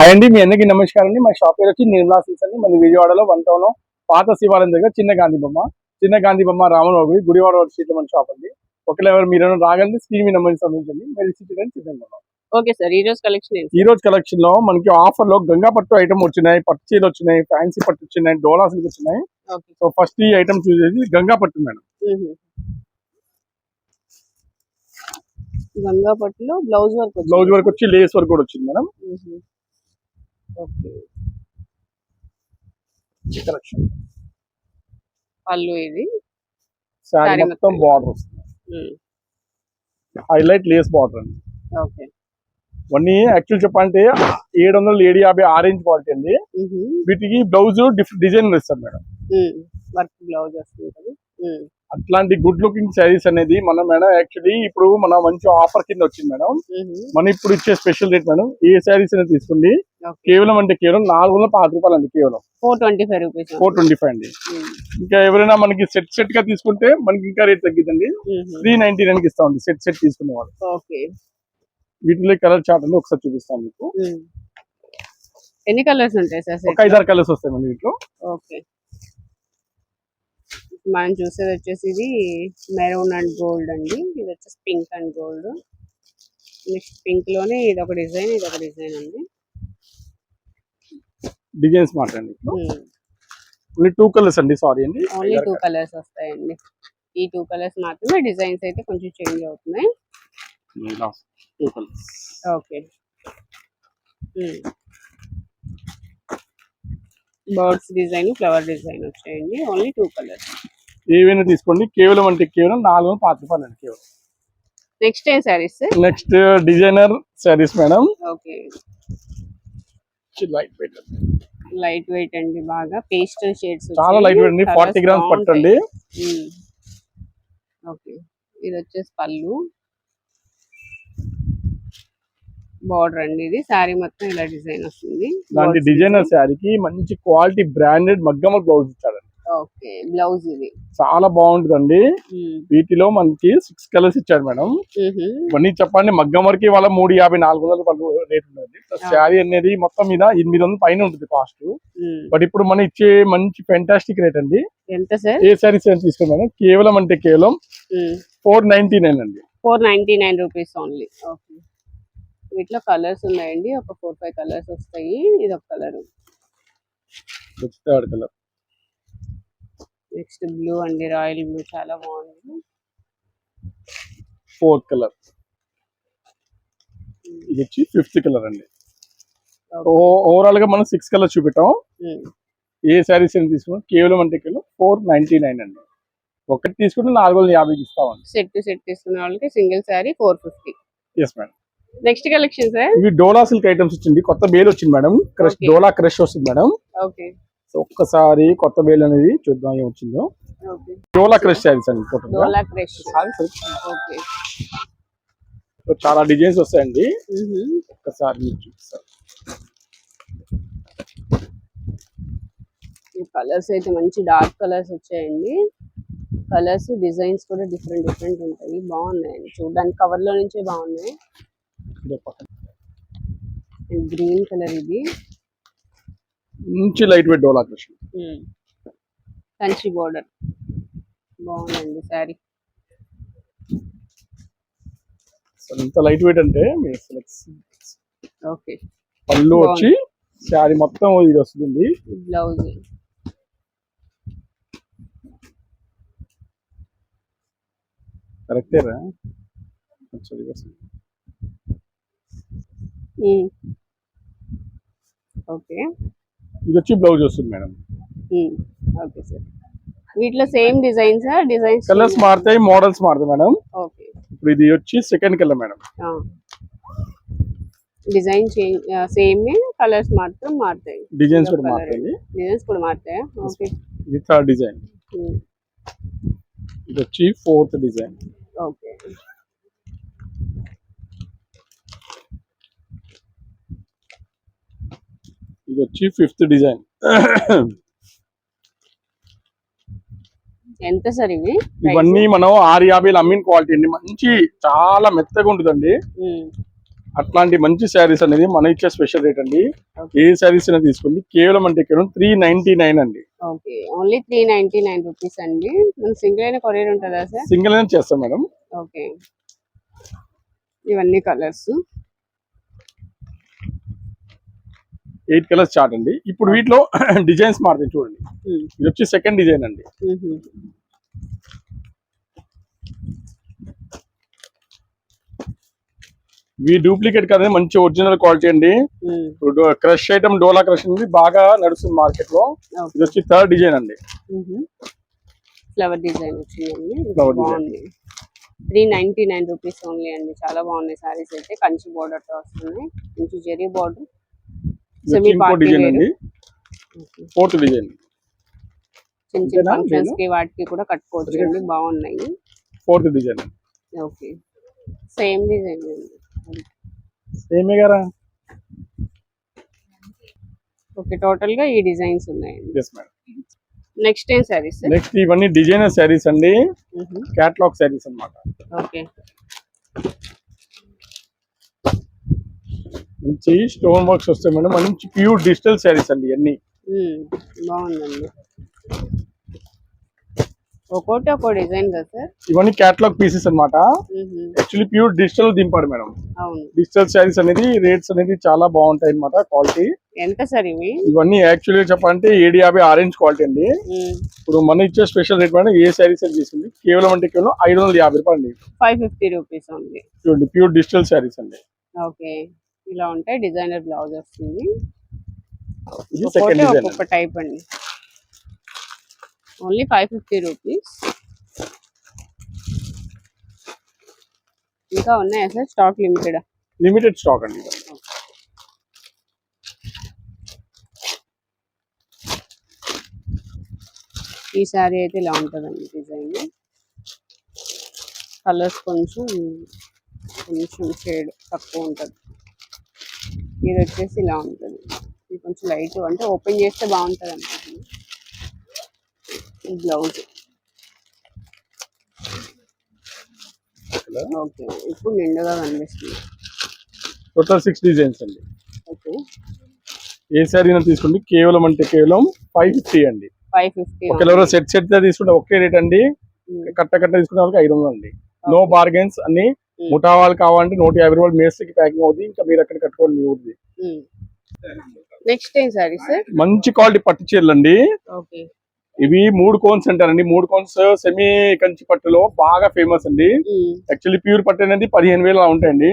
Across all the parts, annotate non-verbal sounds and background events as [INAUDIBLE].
Hi అండి మీ అందరికీ నమస్కారం అండి. మా షాప్ పేరు వచ్చి నిర్మలా సీస్ అండి. మన విజయవాడలో వన్ టౌన్ పాత శివాలయం దగ్గర చిన్న గాంధీ బొమ్మ. చిన్న గాంధీ బొమ్మ రామనోగి గుడివాడ రోడ్ స్ట్రీట్ మన షాప్ అండి. ఒకవేళ ఎవరు మీరు రాగలిగి స్క్రీన్ మీ నెంబర్ సంబంధించండి. మీరు సిటీ సిద్ధంగా ఉన్నాం. ఓకే సార్ ఈ రోజు కలెక్షన్ ఈ రోజు కలెక్షన్లో మనకి ఆఫర్లో గంగా పట్టు ఐటమ్ వచ్చినాయి పట్టు చీరలు వచ్చినాయి ఫ్యాన్సీ పట్టు వచ్చినాయి డోలా సిల్క్ వచ్చినాయి. సో ఫస్ట్ ఈ ఐటమ్ చూసేది గంగా పట్టు మేడం. గంగా పట్టులో బ్లౌజ్ వర్క్. బ్లౌజ్ వరకు వచ్చి లేస్ వర్క్ కూడా వచ్చింది మేడం. ఓకే కలెక్షన్ పళ్ళు ఇది శారీ మొత్తం. బార్డర్ వస్తుంది. హైలైట్ లేస్ బార్డర్ అండి ఓకే ఇవన్నీ యాక్చువల్ చెప్పాలంటే ఏడు వందల ఏడు యాభై ఆరెంజ్ క్వాలిటీ అండి. వీటికి బ్లౌజ్ డిఫరెంట్ డిజైన్ ఇస్తారు మేడం. వర్క్ బ్లౌజ్ వస్తుంది. అట్లాంటి గుడ్ లుకింగ్ శారీస్ అనేది మనం మేడం యాక్చువల్లీ ఇప్పుడు మన మంచి ఆఫర్ కింద వచ్చింది మేడం. మనం ఇప్పుడు ఇచ్చే స్పెషల్ రేట్ మేడం ఏ శారీస్ అనేది తీసుకోండి. కేవలం అంటే కేవలం నాలుగు వందల పాతి రూపాయలు అండి కేవలం. Four twenty five rupees four twenty five అండి ఇంకా ఎవరైనా మనకి సెట్ సెట్గా తీసుకుంటే మనకి ఇంకా రేట్ తగ్గిద్దండి. త్రీ నైన్టీ నైన్కి ఇస్తామండి సెట్ సెట్ తీసుకునే వాళ్ళు వీటిలో కలర్ చార్ట్ అండి ఒకసారి చూపిస్తాను మీకు. ఎన్ని కలర్స్ ఉంటాయి సార్ ఒక ఐదారు కలర్స్ వస్తాయి మేడం వీటిలో. ఓకే. మనం చూసేది వచ్చేసి ఇది మెరూన్ అండ్ గోల్డ్ అండి. ఇది వచ్చేసి పింక్ అండ్ గోల్డ్. నెక్స్ట్ పింక్లోనే ఇది ఒక డిజైన్ ఇది ఒక డిజైన్ అండి. డిజైన్స్ మాట్లాడండి ఓన్లీ టూ కలర్స్ అండి సారీ అండి. ఓన్లీ టూ కలర్స్ వస్తాయండి. ఈ టూ కలర్స్ మాత్రమే డిజైన్స్ అయితే కొంచెం చేంజ్ అవుతున్నాయి. Two colours okay. Birds design flower design వచ్చాయండి. Only two colours. ఏవైనా తీసుకోండి. కేవలం అంటే కేవలం నాలుగు వందల పాతి రూపాయలు అండి కేవలం. నెక్స్ట్ ఏం saris next designer saris madam. Okay. Light weight light weight అండి బాగా. పేస్టల్ షేడ్స్ చాలా లైట్ వెయిట్ అండి. ఫార్టీ గ్రామ్స్ పట్టండి. ఓకే. ఇది వచ్చేసి పళ్ళు. బార్డర్ అండి ఇది. శారీ మొత్తం ఇలా డిజైన్ వస్తుంది. ఇలాంటి డిజైనర్ శారీకి మంచి క్వాలిటీ బ్రాండెడ్ మగ్గమ బ్లౌజ్ ఇచ్చాడండి. ఓకే బ్లౌజ్ ఇది. చాలా బాగుంటుందండి. వీటిలో మనకి సిక్స్ కలర్స్ ఇచ్చాడు మేడం. ఇవన్నీ చెప్పండి మగ్గం వరకు వాళ్ళ మూడు యాభై నాలుగు వందల రేట్ ఉంటుంది శారీ అనేది మొత్తం మీద ఎనిమిది వందల పైన ఉంటుంది కాస్ట్. బట్ ఇప్పుడు మనం ఇచ్చే మంచి ఫెంటాస్టిక్ రేట్ అండి. ఎంత సార్? ఏ శారీస్ మేడం. కేవలం అంటే కేవలం ఫోర్ నైన్టీ నైన్ అండి. Four ninety nine rupees only okay. వీటిలో కలర్స్ ఉన్నాయండి. ఒక ఫోర్ ఫైవ్ కలర్స్ వస్తాయి. ఇది ఒక colour third colour next blue అండి. రాయల్ బ్లూ చాలా బాగుంది. ఫోర్త్ కలర్ ఇది వచ్చి ఫిఫ్త్ కలర్ అండి. ఓవరాల్గా మనం సిక్స్ కలర్స్ చూపెట్టాం. మ్మ్. ఏ శారీస్ అని తీసుకున్నాం కేవలం అంటే కేవలం ఫోర్ నైన్టీ నైన్ అండి. ఒకటి తీసుకుంటే నాలుగు వందల యాభైకి ఇస్తామండి. సెట్ సెట్ తీసుకునే వాళ్ళకి single sari four fifty yes madam next collection sir ఇవి డోలా సిల్క్ ఐటమ్స్ వచ్చింది. కొత్త బేల్ వచ్చింది మేడం. క్రష్. డోలా క్రష్ వస్తుంది మేడం. ఓకే సో ఒక్కసారి కొత్త బేల్ అనేది చూద్దాం ఏం వచ్చిందో. ఓకే డోలా క్రష్ శారీస్ అండి. డోలా క్రష్. ఓకే సో చాలా డిజైన్స్ వస్తాయండి. మ్హూ. ఒక్కసారి మీకు చూపిస్తాను ఈ కలర్స్ అయితే మంచి డార్క్ కలర్స్ వచ్చాయండి. కలర్స్ డిజైన్స్ కూడా డిఫరెంట్ డిఫరెంట్ ఉంటాయి. బాగున్నాయండి. చూడడానికి కవర్లో నుంచే బాగున్నాయి. గ్రీన్ కలర్ ఇది. మంచి లైట్ వెయిట్ డోలా మ్మ్. కంచి బోర్డర్. బాగుందండి శారీ సో ఎంత లైట్ వెయిట్ అంటే మీరు ఓకే. పళ్ళు. వచ్చి శారీ మొత్తం ఇది వస్తుంది బ్లౌజ్. కరెక్టేరా? ఓకే. ఇది వచ్చి బ్లౌజ్ వస్తుంది మేడం. Okay sir. వీటిలో సేమ్ డిజైన్స్ డిజైన్స్ కలర్స్ మారుతాయి మోడల్స్ మారుతాయి మేడం. ఓకే. ఇప్పుడు ఇది వచ్చి second colour madam. Design same colours మాత్రం మారుతాయి. డిజైన్స్ కూడా. మారుతాయి డిజైన్స్ కూడా మారుతాయా? ఓకే. ఇది థర్డ్ డిజైన్ ఇది వచ్చి ఫోర్త్ డిజైన్ ఓకే. ఇది వచ్చి ఫిఫ్త్ డిజైన్. ఎంత సార్ ఇవి? ఇవన్నీ మనం ఆరు యాభైలు అమ్మిన క్వాలిటీ అండి. మంచి చాలా మెత్తగా ఉంటుందండి. అట్లాంటి మంచి శారీస్ అనేది మన ఇచ్చే స్పెషల్ రేట్ అండి. ఏ శారీస్ అయినా తీసుకోండి. కేవలం అంటే కేవలం త్రీ నైన్టీ నైన్ అండి. Okay. Only three ninety nine rupees అండి. సింగిల్ అయిన కొరియర్ ఉంటుందా సార్? సింగిల్ అయినా చేస్తాం మేడం. ఓకే. ఇవన్నీ కలర్స్. ఎయిట్ కలర్స్ చార్ట్ అండి. ఇప్పుడు వీటిలో [CLEARS THROAT] డిజైన్స్ మారుతాయి చూడండి. ఇది వచ్చి సెకండ్ డిజైన్ అండి. ఇవి డూప్లికేట్ కదండి మంచి ఒరిజినల్ క్వాలిటీ అండి. క్రష్ ఐటమ్ డోలా క్రష్ అనేది బాగా నడుస్తుంది మార్కెట్లో. ఇది వచ్చి థర్డ్ డిజైన్ అండి. ఫ్లవర్ డిజైన్ వచ్చిందండి. design. బాగుంది. Three ninety nine rupees only అండి. చాలా బాగున్నాయి. సారీస్ అయితే. కంచి border తో వస్తున్నాయి మంచి జెరీ బార్డర్ party డిజైన్. అండి ఫోర్త్ డిజైన్ చిన్న చిన్న ఇంతేనా? ఫంక్షన్స్కి వాటికి కూడా కట్టుకోవచ్చు అండి బాగున్నాయి. Fourth design okay. Same design అండి. సేమే ఓకే టోటల్గా ఈ డిజైన్స్ ఉన్నాయండి. ఎస్ మేడం నెక్స్ట్ ఏం సారీస్ నెక్స్ట్ ఇవన్నీ డిజైనర్ శారీస్ అండి. క్యాట్లాగ్ శారీస్ అన్నమాట. ఓకే. మంచి స్టోన్ వర్క్స్ వస్తాయి మేడం. మంచి ప్యూర్ డిజిటల్ శారీస్ అండి ఇవన్నీ. బాగుందండి. ఒక్కోటి ఒక్కో డిజైన్ కదా సార్? ఇవన్నీ క్యాట్లాగ్ పీసెస్ అన్నమాట. యాక్చువల్లీ ప్యూర్ డిజిటల్ దింపాడు మేడం. అవును. డిజిటల్ శారీస్ అనేది రేట్స్ అనేది చాలా బాగుంటాయి అన్నమాట క్వాలిటీ ఎంత సార్ ఇవి? ఇవన్నీ యాక్చువల్లీ చెప్పాలంటే ఏడు యాభై ఆరెంజ్ క్వాలిటీ అండి. ఇప్పుడు మనం ఇచ్చే స్పెషల్ రేట్ మేడం ఏ శారీస్ అని తీసుకుంది కేవలం అంటే కేవలం ఐదు వందల యాభై రూపాయలు అండి. ఫైవ్ ఫిఫ్టీ రూపీస్ చూడండి ప్యూర్ డిజిటల్ శారీస్ అండి. ఓకే. ఇలా ఉంటాయి. డిజైనర్ బ్లౌజ్ వస్తుంది. ఒక్కొక్కటి ఒక్కొక్క టైప్ అండి. ఓన్లీ ఫైవ్ ఫిఫ్టీ రూపీస్ ఇంకా ఉన్నాయా sir stock limited limited stock అండి. ఈ శారీ అయితే ఇలా ఉంటుందండి డిజైన్ కలర్స్ కొంచెం కొంచెం షేడ్ తక్కువ ఉంటుంది. ఇది వచ్చేసి ఇలా ఉంటుంది. ఇది కొంచెం లైట్ అంటే ఓపెన్ చేస్తే బాగుంటుంది అన్నమాట ఈ బ్లౌజ్. ఓకే ఇప్పుడు నిండుగా కనిపిస్తుంది. టోటల్ సిక్స్ డిజైన్స్ అండి. ఓకే. ఏ శారీ తీసుకోండి కేవలం అంటే కేవలం ఫైవ్ ఫిఫ్టీ అండి. Five fifty. ఒకవేళ సెట్ సెట్ తీసుకుంటే ఒకే రేట్ అండి. కట్ట కట్ట తీసుకునే వాళ్ళకి ఐదు వందలు అండి. నో బార్గెన్స్ అన్ని ముఠా వాళ్ళు కావాలంటే నూట యాభై రూపాయలు మేస్త్రికి ప్యాకింగ్ అవుతుంది ఇంకా మీరు అక్కడ కట్టుకోండి మీ ఊరిది. నెక్స్ట్ ఏం సారీ సార్ మంచి క్వాలిటీ పట్టు చీరలు అండి ఇవి మూడు కోన్స్ అంటారండి. మూడు కోన్స్ సెమీ కంచి పట్టులో బాగా ఫేమస్ అండి. యాక్చువల్లీ ప్యూర్ పట్టు అనేది పదిహేను వేలు అలా ఉంటాయండి.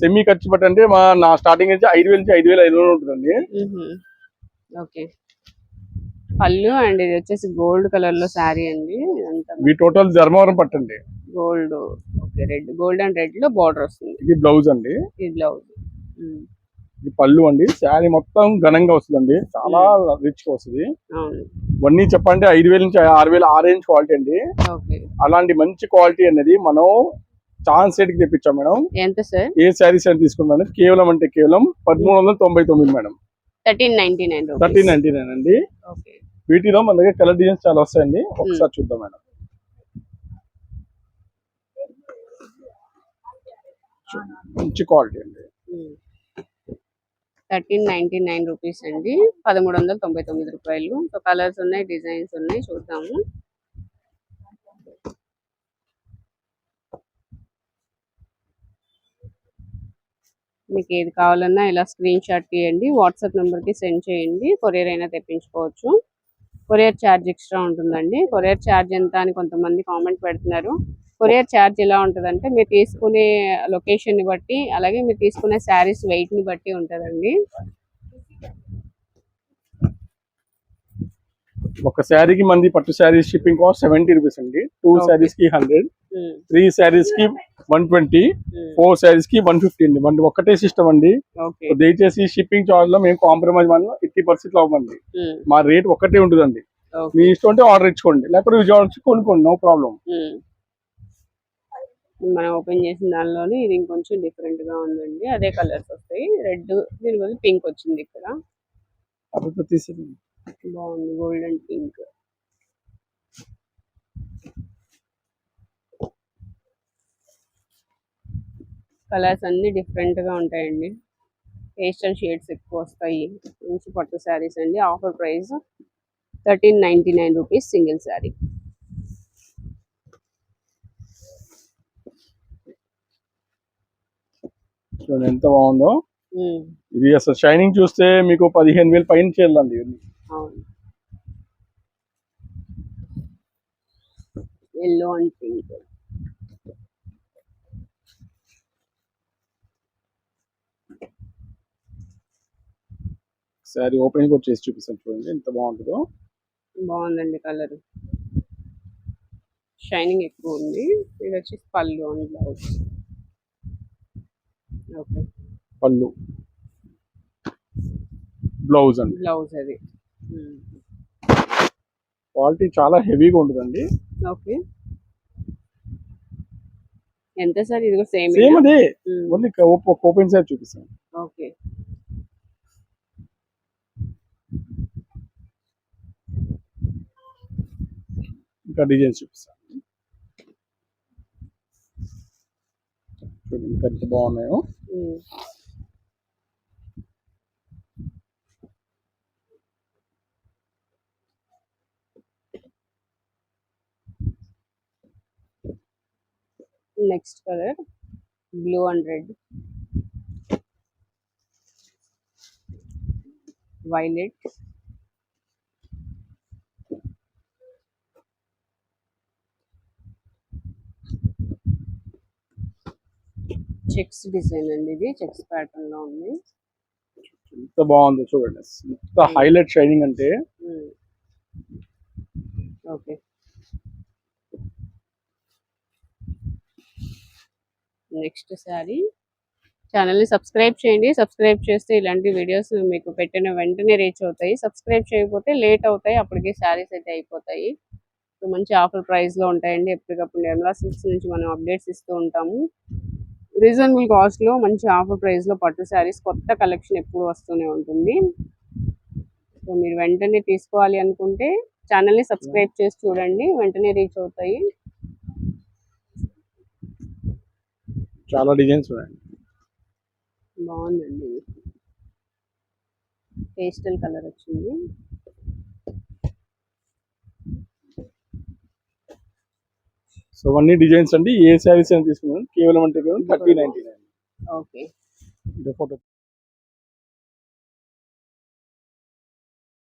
సెమీ కంచి పట్టు అంటే మా నా స్టార్టింగ్ నుంచి ఐదు వేల నుంచి ఐదు వేల ఐదు వందలు ఉంటుందండి. ఓకే పళ్ళు అండ్ ఇది వచ్చేసి గోల్డ్ కలర్లో శారీ అండి. ఇవి టోటల్ ధర్మవరం పట్టు అండి. Gold okay red. Gold and రెడ్లో border వస్తుంది. ఇది బ్లౌజ్ అండి. ఈ బ్లౌజ్. ఇది పళ్ళు అండి. శారీ మొత్తం ఘనంగా వస్తుందండి. చాలా రిచ్గా వస్తుంది. ఇవన్నీ చెప్పండి ఐదు వేల నుంచి ఆరు వేల ఆరేంజ్ క్వాలిటీ అండి. అలాంటి మంచి క్వాలిటీ అనేది మనం ఛాన్స్ రేట్కి తెప్పించాం మేడం. ఎంత సార్? ఏ శారీస్ అని తీసుకున్నాను కేవలం అంటే కేవలం పదమూడు వందల తొంభై తొమ్మిది madam. Thirteen ninety nine thirteen ninety nine అండి. వీటిలో మన దగ్గర కలర్ డిజైన్స్ చాలా వస్తాయండి. ఒకసారి చూద్దాం మేడం. మంచి క్వాలిటీ అండి. థర్టీన్ నైన్టీ నైన్ రూపీస్ అండి. పదమూడు వందల తొంభై తొమ్మిది రూపాయలు. సో కలర్స్ ఉన్నాయి డిజైన్స్ ఉన్నాయి చూద్దాము. మీకు ఏది కావాలన్నా ఇలా స్క్రీన్ షాట్ తీయండి. వాట్సాప్ నెంబర్కి సెండ్ చేయండి. కొరియర్ అయినా తెప్పించుకోవచ్చు. కొరియర్ ఛార్జ్ ఎక్స్ట్రా ఉంటుందండి. కొరియర్ ఛార్జ్ ఎంత అని కొంతమంది కామెంట్ పెడుతున్నారు. కొరియర్ ఛార్జ్ ఎలా ఉంటుందంటే మీరు తీసుకునే లొకేషన్ని బట్టి అలాగే మీరు తీసుకునే శారీస్ వెయిట్ని బట్టి ఉంటుందండి. ఒక శారీకి మంది పట్టు saris shipping cost seventy rupees అండి. టూ. శారీస్కి హండ్రెడ్ త్రీ శారీస్కి వన్ ట్వంటీ ఫోర్ శారీస్కి వన్ ఫిఫ్టీ అండి. మన ఒకటే సిస్టమ్ అండి. దయచేసి షిప్పింగ్ చార్జ్లో మేము కాంప్రమైజ్ మనం ఎయిటీ పర్సెంట్ అవ్వండి మా రేట్ ఒకటే ఉంటుందండి. మీ ఇష్టం అంటే ఆర్డర్ ఇచ్చుకోండి. లేకపోతే విజయవాడ కొనుక్కోండి నో ప్రాబ్లం. మనం ఓపెన్ చేసిన దానిలోనే ఇది ఇంకొంచెం డిఫరెంట్గా ఉందండి. అదే కలర్స్ వస్తాయి. రెడ్ దీని బదులు పింక్ వచ్చింది ఇక్కడ. బాగుంది. గోల్డ్ అండ్ పింక్ కలర్స్ అన్ని డిఫరెంట్గా ఉంటాయండి. పేస్టల్ షేడ్స్ ఎక్కువ వస్తాయి. మంచి పట్టు శారీస్ అండి. Offer price thirteen ninety nine rupees single sari చూడండి ఎంత బాగుందో. ఇది అసలు షైనింగ్ చూస్తే మీకు పదిహేను వేలు పైన చేయాలండి ఇవన్నీ. Yellow and pink sari open కూడా చేసి చూపిస్తాను చూడండి ఎంత బాగుంటుందో. బాగుందండి కలర్. షైనింగ్ ఎక్కువ ఉంది. ఇది వచ్చి పళ్ళు అండ్ బ్లౌజ్. పళ్ళు. బ్లౌజ్ అండి. బ్లౌజ్ అది. క్వాలిటీ చాలా హెవీగా ఉంటుందండి. ఓకే ఎంత సార్? ఇది సేమ్ సేమ్ అదే. ఓన్లీ ఓపెన్ సైడ్ చూపిస్తాను. ఓకే ఇంకా డిజైన్స్ చూపిస్తాను. ఇంకా ఎంత బాగున్నాయో. Next colour blue and red. Violet. Checks design అండి ఇది. చెక్స్ ప్యాటర్న్లో ఉంది. ఎంత బాగుందో చూడండి. ఎంత హైలైట్ షైనింగ్ అంటే ఓకే నెక్స్ట్ శారీ ఛానల్ని సబ్స్క్రైబ్ చేయండి. సబ్స్క్రైబ్ చేస్తే ఇలాంటి వీడియోస్ మీకు పెట్టిన వెంటనే రీచ్ అవుతాయి. సబ్స్క్రైబ్ చేయకపోతే లేట్ అవుతాయి. అప్పటికే శారీస్ అయితే అయిపోతాయి. సో మంచి ఆఫర్ ప్రైస్లో ఉంటాయండి. ఎప్పటికప్పుడు నిర్మలా సిల్క్స్ నుంచి మనం అప్డేట్స్ ఇస్తూ ఉంటాము. రీజనబుల్ కాస్ట్లో మంచి ఆఫర్ ప్రైస్లో పట్టు శారీస్ కొత్త కలెక్షన్ ఎప్పుడు వస్తూనే ఉంటుంది. సో మీరు వెంటనే తీసుకోవాలి అనుకుంటే ఛానల్ని సబ్స్క్రైబ్ చేసి చూడండి. వెంటనే రీచ్ అవుతాయి. చాలా డిజైన్స్ ఉన్నాయండి బాగుందండి. పేస్టల్ కలర్ వచ్చింది. సో అన్ని డిజైన్స్ అండి. ఏ శారీస్ అని తీసుకున్నాను. కేవలం అంటే thirty ninety nine. Okay. Photo.